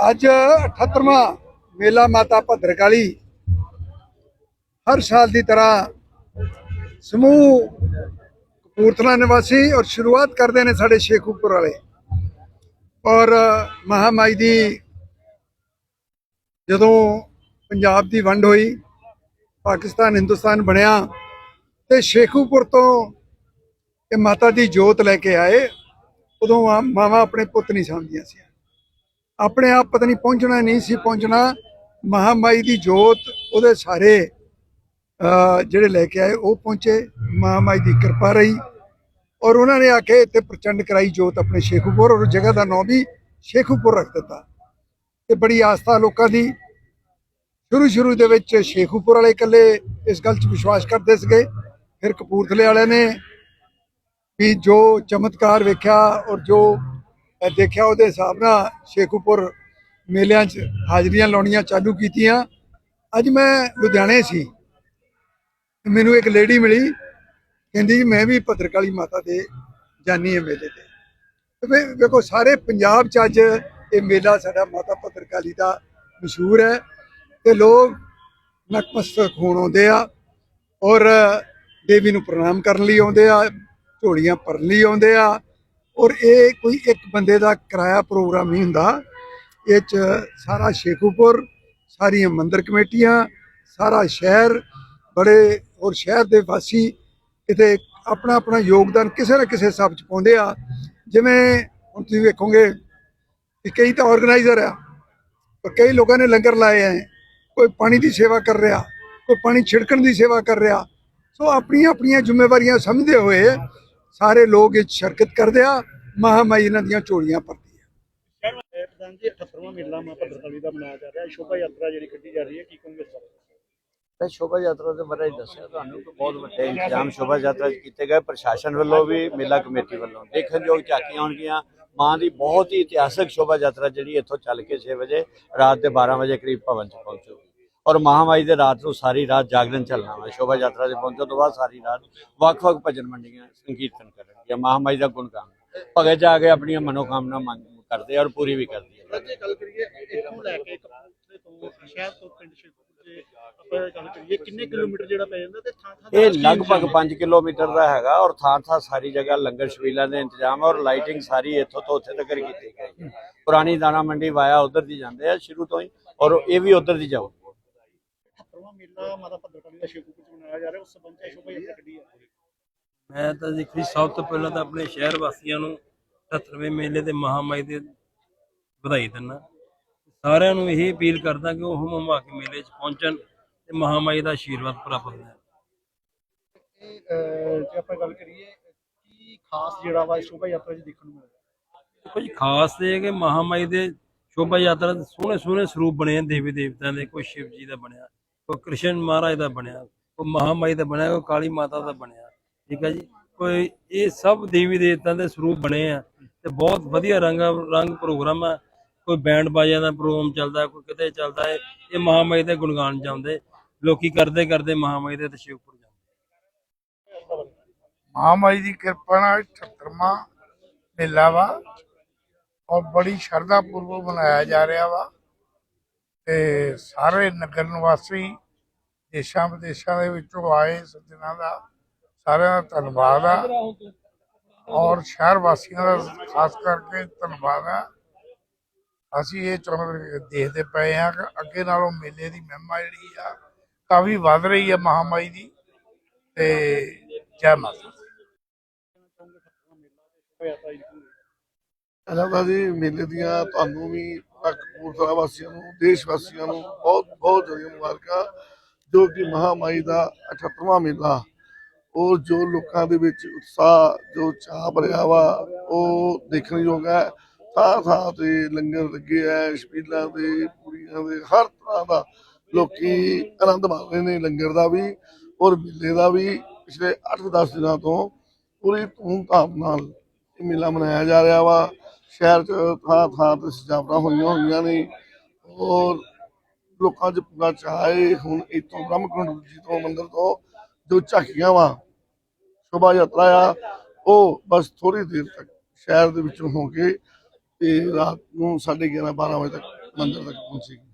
ਅੱਜ 78ਵਾਂ ਮੇਲਾ ਮਾਤਾ ਭੱਦਰਕਾਲੀ ਹਰ ਸਾਲ ਦੀ ਤਰ੍ਹਾਂ ਸਮੂਹ ਕਪੂਰਥਲਾ ਨਿਵਾਸੀ ਔਰ ਸ਼ੁਰੂਆਤ ਕਰਦੇ ਨੇ ਸਾਡੇ ਸ਼ੇਖੂਪੁਰ ਵਾਲੇ ਔਰ ਮਹਾਮਾਈ ਦੀ ਜਦੋਂ ਪੰਜਾਬ ਦੀ ਵੰਡ ਹੋਈ, ਪਾਕਿਸਤਾਨ, ਹਿੰਦੁਸਤਾਨ ਬਣਿਆ ਤੇ ਸ਼ੇਖੂਪੁਰ ਤੋਂ ਇਹ ਮਾਤਾ ਦੀ ਜੋਤ ਲੈ ਕੇ ਆਏ, ਉਦੋਂ ਆ- ਮਾਵਾਂ ਆਪਣੇ ਪੁੱਤ ਨਹੀਂ ਸਮਝਦੀਆਂ ਸੀ। ਆਪਣੇ ਆਪ ਪਤਾ ਨਹੀਂ ਪਹੁੰਚਣਾ, ਨਹੀਂ ਸੀ ਪਹੁੰਚਣਾ। ਮਹਾਮਾਈ ਦੀ ਜੋਤ ਉਹਦੇ ਸਾਰੇ ਜਿਹੜੇ ਲੈ ਕੇ ਆਏ, ਉਹ ਪਹੁੰਚੇ। ਮਹਾਮਾਈ ਦੀ ਕਿਰਪਾ ਰਹੀ। ਔਰ ਉਹਨਾਂ ਨੇ ਆ ਕੇ ਇੱਥੇ ਪ੍ਰਚੰਡ ਕਰਾਈ ਜੋਤ ਆਪਣੇ ਸ਼ੇਖੂਪੁਰ, ਔਰ ਜਗ੍ਹਾ ਦਾ ਨਾਮ ਵੀ ਸ਼ੇਖੂਪੁਰ ਰੱਖ ਦਿੱਤਾ। ਤੇ ਬੜੀ ਆਸਥਾ ਲੋਕਾਂ ਦੀ। ਸ਼ੁਰੂ ਸ਼ੁਰੂ ਦੇ ਵਿੱਚ ਸ਼ੇਖੂਪੁਰ ਵਾਲੇ ਇਕੱਲੇ ਇਸ ਗੱਲ 'ਚ ਵਿਸ਼ਵਾਸ ਕਰਦੇ ਸੀਗੇ। ਫਿਰ ਕਪੂਰਥਲੇ ਵਾਲਿਆਂ ਨੇ ਵੀ ਜੋ ਚਮਤਕਾਰ ਵੇਖਿਆ ਔਰ ਜੋ ਦੇਖਿਆ ਉਹਦੇ ਹਿਸਾਬ ਨਾਲ ਸ਼ੇਖੂਪੁਰ ਮੇਲਿਆਂ 'ਚ ਹਾਜ਼ਰੀਆਂ ਲਾਉਣੀਆਂ ਚਾਲੂ ਕੀਤੀਆਂ। ਅੱਜ ਮੈਂ ਲੁਧਿਆਣੇ ਸੀ। ਮੈਨੂੰ ਇੱਕ ਲੇਡੀ ਮਿਲੀ। ਕਹਿੰਦੀ ਜੀ, ਮੈਂ ਵੀ ਭਦਰਕਾਲੀ ਮਾਤਾ ਦੇ ਜਾਨੀ ਹੈ ਮੇਲੇ ਤੇ। ਤੇ ਵੇਖੋ, ਸਾਰੇ ਪੰਜਾਬ 'ਚ ਅੱਜ ਇਹ ਮੇਲਾ ਸਾਡਾ ਮਾਤਾ ਭਦਰਕਾਲੀ ਦਾ ਮਸ਼ਹੂਰ ਹੈ। ਤੇ ਲੋਕ ਨਤਮਸਤਕ ਹੋਣ ਆਉਂਦੇ ਆ ਔਰ ਦੇਵੀ ਨੂੰ ਪ੍ਰਣਾਮ ਕਰਨ ਲਈ ਆਉਂਦੇ ਆ, ਝੋਲੀਆਂ ਭਰਨ ਲਈ ਆਉਂਦੇ ਆ। ਔਰ ਇਹ ਕੋਈ ਇੱਕ ਬੰਦੇ ਦਾ ਕਿਰਾਇਆ ਪ੍ਰੋਗਰਾਮ ਨਹੀਂ ਹੁੰਦਾ। ਇਹ ਚ ਸਾਰਾ ਸ਼ੇਖੂਪੁਰ, ਸਾਰੀਆਂ ਮੰਦਰ ਕਮੇਟੀਆਂ, ਸਾਰਾ ਸ਼ਹਿਰ, ਬੜੇ ਔਰ ਸ਼ਹਿਰ ਦੇ ਵਾਸੀ ਕਿਤੇ ਆਪਣਾ ਆਪਣਾ ਯੋਗਦਾਨ ਕਿਸੇ ਨਾ ਕਿਸੇ ਹਿਸਾਬ ਚ ਪਾਉਂਦੇ ਆ। ਜਿਵੇਂ ਹੁਣ ਤੁਸੀਂ ਵੇਖੋਗੇ ਕਿ ਕਈ ਤਾਂ ਆਰਗੇਨਾਈਜ਼ਰ ਆ, ਪਰ ਕਈ ਲੋਕਾਂ ਨੇ ਲੰਗਰ ਲਾਏ ਆ ਕੋਈ ਪਾਣੀ ਦੀ ਸੇਵਾ ਕਰ ਰਿਹਾ, ਕੋਈ ਪਾਣੀ ਛਿੜਕਣ ਦੀ ਸੇਵਾ ਕਰ ਰਿਹਾ। ਸੋ ਆਪਣੀਆਂ ਆਪਣੀਆਂ ਜ਼ਿੰਮੇਵਾਰੀਆਂ ਸਮਝਦੇ ਹੋਏ ਸਾਰੇ ਲੋਕ ਇਹ ਸ਼ਰਕਤ ਕਰਦੇ ਆ ਮਹਾਮਾਈ ਇਹਨਾਂ ਦੀਆਂ ਝੋਲੀਆਂ ਭਰਦੀ ਆ। ਇਹ ਪ੍ਰਧਾਨ ਜੀ 78ਵਾਂ ਮੇਲਾ ਮਾਂ ਭੱਦਰਕਾਲੀ ਦਾ ਮਨਾਇਆ ਜਾ ਰਿਹਾ। ਹੈ ਸ਼ੋਭਾ ਯਾਤਰਾ ਜਿਹੜੀ ਕੱਢੀ ਜਾ ਰਹੀ ਹੈ ਕੀ ਕਹੋਗੇ ਇਸ ਬਾਰੇ? ਤਾਂ ਸ਼ੋਭਾ ਯਾਤਰਾ ਦੇ ਬਾਰੇ ਦੱਸਿਆ ਤੁਹਾਨੂੰ ਕਿ ਬਹੁਤ ਵੱਡੇ ਇੰਤਜ਼ਾਮ ਸ਼ੋਭਾ ਯਾਤਰਾ 'ਚ ਕੀਤੇ ਗਏ। ਪ੍ਰਸ਼ਾਸਨ ਵੱਲੋਂ ਵੀ ਮੇਲਾ ਕਮੇਟੀ ਵੱਲੋਂ ਦੇਖਣਯੋਗ ਝਾਕੀਆਂ ਹੋਣਗੀਆਂ ਮਾਂ ਦੀ ਬਹੁਤ ਹੀ ਇਤਿਹਾਸਕ ਸ਼ੋਭਾ ਯਾਤਰਾ ਜਿਹੜੀ ਇੱਥੋਂ ਚੱਲ ਕੇ 6 ਵਜੇ ਰਾਤ ਦੇ 12 ਵਜੇ ਕਰੀਬ ਭਵਨ 'ਚ ਪਹੁੰਚੂਗੀ। ਔਰ ਮਹਾਮਾਈ ਦੇ ਰਾਤ ਨੂੰ ਸਾਰੀ ਰਾਤ ਜਾਗਰਣ ਚੱਲਣਾ ਵਾ। ਸ਼ੋਭਾ ਯਾਤਰਾ ਦੇ ਪਹੁੰਚਣ ਤੋਂ ਬਾਅਦ ਸਾਰੀ ਰਾਤ ਵੱਖ-ਵੱਖ ਭਜਨ ਮੰਡੀਆਂ ਸੰਕੀਰਤਨ ਕਰਨਗੀਆਂ। ਮਹਾਮਾਈ ਦਾ ਗੁਣਗਾਨ। ਭਗਤ ਜਾ ਕੇ ਆਪਣੀਆਂ ਮਨੋਕਾਮਨਾ ਮੰਗ ਕਰਦੇ ਔਰ ਪੂਰੀ ਵੀ ਕਰਦੀ ਹੈ ਜੇ ਗੱਲ ਕਰੀਏ ਇੱਥੋਂ ਲੈ ਕੇ ਕਪੂਰਥਲੇ ਤੋਂ ਸ਼ਹਿਰ ਤੋਂ ਪਿੰਡ ਇਹ ਲਗਭਗ ਇੰਤਜ਼ਾਮ 5 ਕਿਲੋਮੀਟਰ ਦਾ ਹੈਗਾ ਔਰ ਥਾਂ ਥਾਂ ਸਾਰੀ ਜਗ੍ਹਾ ਲੰਗਰ ਛਬੀਲਾਂ ਦੇ ਇੰਤਜ਼ਾਮ ਔਰ ਲਾਈਟਿੰਗ ਸਾਰੀ ਇੱਥੋਂ ਤੋਂ ਉੱਥੇ ਤੱਕ ਕੀਤੀ ਗਈ। ਪੁਰਾਣੀ ਦਾਣਾ ਮੰਡੀ ਵਾਇਆ ਉਧਰ ਦੀ ਜਾਂਦੇ ਆ ਸ਼ੁਰੂ ਤੋਂ ਹੀ ਔਰ ਇਹ ਵੀ ਉਧਰ ਦੀ 78ਵਾਂ ਮੇਲਾ ਮਾਤਾ ਭੱਦਰਕਾਲੀ ਦਾ ਸ਼ੇਖੂਪੁਰ ਚ ਮਨਾਇਆ ਜਾ ਰਿਹਾ ਉਸ ਸੰਬੰਧ ਚ ਸ਼ੋਭਾ ਯਾਤਰਾ ਕੱਢੀ ਹੈ। ਮੈਂ ਤਾਂ ਦੇਖੀ ਸਭ ਤੋਂ ਪਹਿਲਾਂ ਤਾਂ ਆਪਣੇ ਸ਼ਹਿਰ ਵਾਸੀਆਂ ਨੂੰ 77ਵੇਂ ਮੇਲੇ ਤੇ ਮਹਾਮਾਈ ਦੇ ਵਧਾਈ ਦਿੰਦਾ। ਸਾਰਿਆਂ ਨੂੰ ਇਹ ਅਪੀਲ ਕਰਦਾ ਕਿ ਉਹ ਹਮਮਾ ਕੇ ਮੇਲੇ 'ਚ ਪਹੁੰਚਣ ਤੇ ਮਹਾਮਾਈ ਦਾ ਆਸ਼ੀਰਵਾਦ ਪ੍ਰਾਪਤ ਕਰਨ ਜੇ ਆਪਾਂ ਗੱਲ ਕਰੀਏ ਕੀ ਖਾਸ ਜਿਹੜਾ ਵਾ ਸ਼ੋਭਾ ਯਾਤਰਾ ਚ ਦੇਖਣ ਨੂੰ ਮਿਲਦਾ ਦੇਖੋ ਜੀ ਖਾਸ ਤੇ ਕਿ ਮਹਾਮਾਈ ਦੇ ਸ਼ੋਭਾ ਯਾਤਰਾ ਦੇ ਸੋਹਣੇ ਸੋਹਣੇ ਸਰੂਪ ਬਣੇ ਦੇਵੀ ਦੇਵਤਿਆਂ ਦੇ ਕੋਈ ਸ਼ਿਵ ਜੀ ਦਾ ਬਣਿਆ। ਕੋਈ ਕ੍ਰਿਸ਼ਨ ਮਹਾਰਾਜ ਦਾ ਬਣਿਆ ਕੋਈ ਮਹਾਮਾਈ ਦਾ ਬਣਿਆ ਕੋਈ ਕਾਲੀ ਮਾਤਾ ਦਾ ਬਣਿਆ। ਠੀਕ ਹੈ ਜੀ? ਕੋਈ ਇਹ ਸਭ ਦੇਵੀ ਦੇਵਤਿਆਂ ਦੇ ਸਰੂਪ ਬਣੇ ਆ ਤੇ ਬਹੁਤ ਵਧੀਆ ਰੰਗ ਰੰਗ ਪ੍ਰੋਗਰਾਮ ਆ। ਕੋਈ ਬੈਂਡ ਬਾਜਿਆਂ ਦਾ ਪ੍ਰੋਗਰਾਮ ਚੱਲਦਾ, ਕੋਈ ਕਿਤੇ ਚੱਲਦਾ ਹੈ ਇਹ ਮਹਾਮਾਈ ਦੇ ਗੁਣਗਾਨ ਜਾਂਦੇ। ਲੋਕੀ ਕਰਦੇ ਕਰਦੇ ਮਹਾਮਾਈ ਦੇ ਤੇ ਜਾਂਦੇ। ਮਹਾਮਾਈ ਦੀ ਕਿਰਪਾ ਨਾਲ 78ਵਾਂ ਮੇਲਾ ਵਾ, ਔਰ ਬੜੀ ਸ਼ਰਧਾ ਪੂਰਵਕ ਮਨਾਇਆ ਜਾ ਰਿਹਾ ਵਾ। ਤੇ ਸਾਰੇ ਨਗਰ ਨਿਵਾਸੀ ਦੇਸ਼ਾਂ ਵਿਦੇਸ਼ਾਂ ਦੇ ਵਿੱਚੋਂ ਆਏ ਸੱਜਣਾ ਦਾ ਸਾਰਿਆਂ ਦਾ ਧੰਨਵਾਦ ਆ। ਔਰ ਸ਼ਹਿਰ ਵਾਸੀਆਂ ਦਾ ਖਾਸ ਕਰਕੇ ਧੰਨਵਾਦ ਆ। ਅਸੀਂ ਇਹ ਚਾਹੁੰਦੇ ਦੇਖਦੇ ਪਏ ਆ ਕਿ ਅੱਗੇ ਨਾਲੋਂ ਮੇਲੇ ਦੀ ਮਹਿਮਾ ਜਿਹੜੀ ਆ, ਕਾਫੀ ਵੱਧ ਰਹੀ ਆ ਮਹਾਮਾਈ ਦੀ। ਤੇ ਜੈ ਮਾਤਾ ਦੀ। ਜੀ ਜੀ ਮੇਲੇ ਦੀਆਂ ਤੁਹਾਨੂੰ ਵੀ ਕਪੂਰਥਲਾ ਵਾਸੀਆਂ ਨੂੰ, ਦੇਸ਼ ਵਾਸੀਆਂ ਨੂੰ ਬਹੁਤ ਬਹੁਤ ਜ਼ਿਆਦਾ ਮੁਬਾਰਕਾਂ। ਜੋ ਕਿ ਮਹਾਮਾਈ ਦਾ 78ਵਾਂ ਮੇਲਾ, ਉਹ ਜੋ ਲੋਕਾਂ ਦੇ ਵਿੱਚ ਉਤਸ਼ਾਹ, ਜੋ ਚਾਹ ਭਰਿਆ ਵਾ, ਉਹ ਦੇਖਣ ਯੋਗ ਹੈ। ਥਾਂ ਥਾਂ ਤੇ ਲੰਗਰ ਲੱਗੇ ਐ ਛਬੀਲਾਂ ਦੇ, ਪੂੜੀਆਂ ਦੇ, ਹਰ ਤਰ੍ਹਾਂ ਦਾ ਲੋਕੀ ਆਨੰਦ ਮਾਣ ਰਹੇ ਨੇ ਲੰਗਰ ਦਾ ਵੀ ਔਰ ਮੇਲੇ ਦਾ ਵੀ। ਪਿਛਲੇ 8-10 ਦਿਨਾਂ ਤੋਂ ਪੂਰੀ ਧੂਮ ਧਾਮ ਨਾਲ ਇਹ ਮੇਲਾ ਮਨਾਇਆ ਜਾ ਰਿਹਾ ਵਾ। ਸ਼ਹਿਰ 'ਚ ਥਾਂ ਥਾਂ ਤੇ ਸਜਾਵਟਾਂ ਹੋਈਆਂ ਹੋਈਆਂ ਨੇ। ਔਰ ਲੋਕਾਂ 'ਚ ਪੂਰਾ ਚਾਅ ਹੈ ਹੁਣ ਇੱਥੋਂ ਬ੍ਰਹਮਕੁੰਡ ਜੀ ਤੋਂ ਮੰਦਿਰ ਤੋਂ ਜੋ ਝਾਕੀਆਂ ਵਾ, ਸ਼ੋਭਾ ਯਾਤਰਾ ਆ, ਉਹ ਬਸ ਥੋੜੀ ਦੇਰ ਤੱਕ ਸ਼ਹਿਰ ਦੇ ਵਿੱਚੋਂ ਹੋ ਕੇ ਤੇ ਰਾਤ ਨੂੰ 11:30 12 ਵਜੇ ਤੱਕ ਮੰਦਿਰ ਤੱਕ ਪਹੁੰਚੇਗੀ।